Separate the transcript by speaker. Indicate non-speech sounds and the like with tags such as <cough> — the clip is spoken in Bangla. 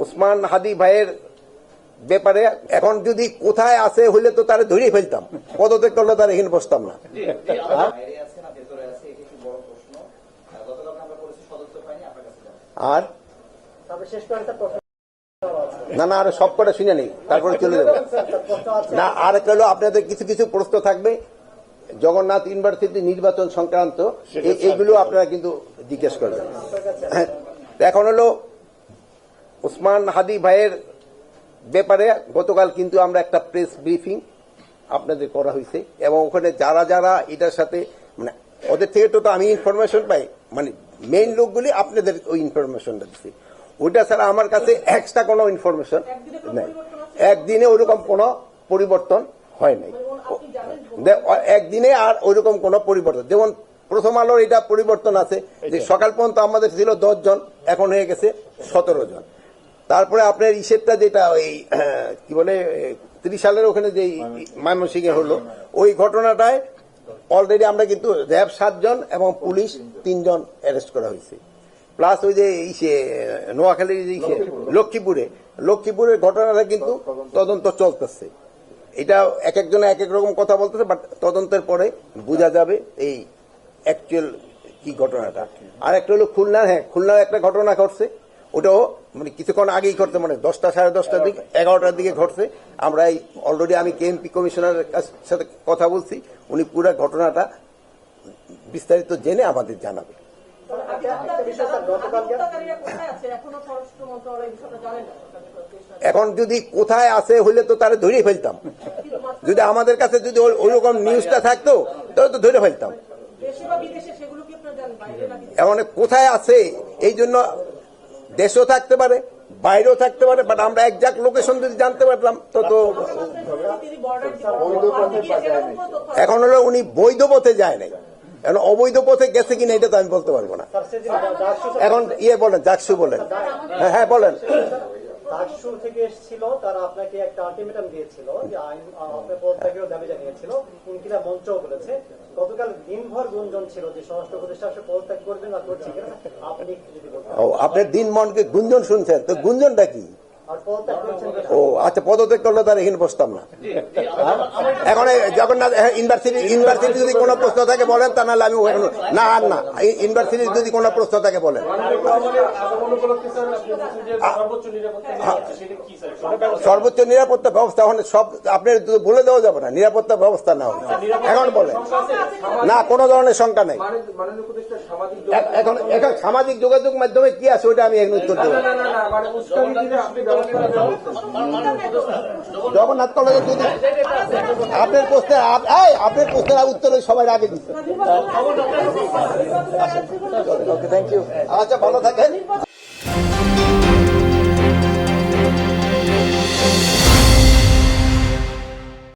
Speaker 1: ওসমান হাদি ভাইয়ের ব্যাপারে এখন যদি কোথায় আছে হইলে তো তারা ধরেই ফেলতাম। পদত্যাগ করলে তার এখানে বসতাম না।
Speaker 2: বড় প্রশ্ন। আর?
Speaker 1: না না আর সব কটা শুনে নেই তারপরে চলে যাব। না আর হলো আপনাদের কিছু কিছু প্রশ্ন থাকবে। জগন্নাথ ইউনিভার্সিটি নির্বাচন সংক্রান্ত এইগুলো আপনারা কিন্তু জিজ্ঞেস করবেন হ্যাঁ, এখন হলো ওসমান হাদি ভাইয়ের ব্যাপারে গতকাল কিন্তু আমরা একটা প্রেস ব্রিফিং আপনাদের করা হয়েছে এবং ওখানে যারা যারা এটার সাথে মানে ওদের থেকে তো তো আমি ইনফরমেশন পাই। মানে মেইন লোকগুলি আপনাদের ওই ইনফরমেশনটা দিচ্ছি ওইটা ছাড়া আমার কাছে এক্সট্রা কোনো ইনফরমেশন নেই। একদিনে ওইরকম কোনো পরিবর্তন হয় নাই। একদিনে আর ওইরকম কোনো পরিবর্তন। যেমন প্রথম আলোর এটা পরিবর্তন আছে যে সকাল পর্যন্ত আমাদের ছিল দশ জন এখন হয়ে গেছে সতেরো জন। তারপরে আপনার হিসেবটা যেটা ওই, <clears throat> কি বলে, ত্রিশ সালের ওখানে যে ময়মনসিংহে হলো, ওই ঘটনাটায় অলরেডি আমরা কিন্তু র্যাব সাতজন এবং পুলিশ তিনজন অ্যারেস্ট করা হয়েছে। প্লাস ওই যে ইসে নোয়াখালীর যে ইসে, লক্ষ্মীপুরে লক্ষ্মীপুরের ঘটনাটা কিন্তু তদন্ত চলতেছে। এটা এক একজনে এক এক রকম কথা বলতেছে বাট তদন্তের পরে বোঝা যাবে এই অ্যাকচুয়াল কি ঘটনাটা। আর একটা হলো খুলনার হ্যাঁ খুলনার একটা ঘটনা ঘটছে, ওটাও মানে কিছুক্ষণ আগেই ঘটছে মানে দশটা সাড়ে দশটার দিকে এগারোটার দিকে ঘটছে। আমরা এই অলরেডি আমি কেএমপি কমিশনারের সাথে কথা বলছি উনি পুরো ঘটনাটা বিস্তারিত জেনে আমাদের জানাবে।
Speaker 3: এখনও এখন
Speaker 1: যদি কোথায় আছে হইলে তো তারা ধরে ফেলতাম। যদি আমাদের কাছে যদি ওই- ওইরকম নিউজটা থাকতো তাহলে তো ধরে ফেলতাম। এমন কোথায় আছে এই জন্য দেশও থাকতে পারে বাইরেও থাকতে পারে বাট আমরা একজাক্ট লোকেশন যদি জানতে পারতাম তো তো এখন হলো উনি বৈধ পথে যায় নাই। এখন অবৈধ পথে গেছে কিনা এটা তো আমি বলতে পারব না। এখন ইয়ে বলেন জাকসু বলেন। হ্যাঁ হ্যাঁ বলেন।
Speaker 4: ডাকসু থেকে এসেছিল তারা আপনাকে একটা আলটিমেটাম দিয়েছিল যে আইন আপনার পদত্যাগেরও দাবি জানিয়েছিল। উনকিরা মঞ্চও বলেছে গতকাল দিনভর গুঞ্জন ছিল যে স্বরাষ্ট্র উপদেষ্টা আসলে পদত্যাগ করবেন না করছে আপনি একটু যদি
Speaker 1: ও আপনার দিন মনকে গুঞ্জন শুনছেন তো গুঞ্জনটা কি? ও আচ্ছা পদত্যাগ করলে তার এখানে বসতাম না। এখন এই জগন্নাথ ইউনিভার্সিটি ইউনিভার্সিটি যদি কোনো প্রশ্ন থাকে বলেন তা নাহলে আমি ওখানে না আর না ইউনিভার্সিটির যদি কোনো প্রশ্ন থাকে বলেন। সর্বোচ্চ নিরাপত্তা ব্যবস্থা এখন সব আপনার তো বলে দেওয়া যাবে না নিরাপত্তা ব্যবস্থা না হলে এখন বলেন। না কোনো ধরনের শঙ্কা নেই। এখন এখন সামাজিক যোগাযোগ মাধ্যমে কি আছে ওটা আমি এখন উত্তর দেবো। জগন্নাথ কলেজের যদি আপনার প্রশ্নের আপনার প্রশ্নের উত্তর সবাই আগে দিচ্ছে। থ্যাংক ইউ আচ্ছা ভালো থাকেন।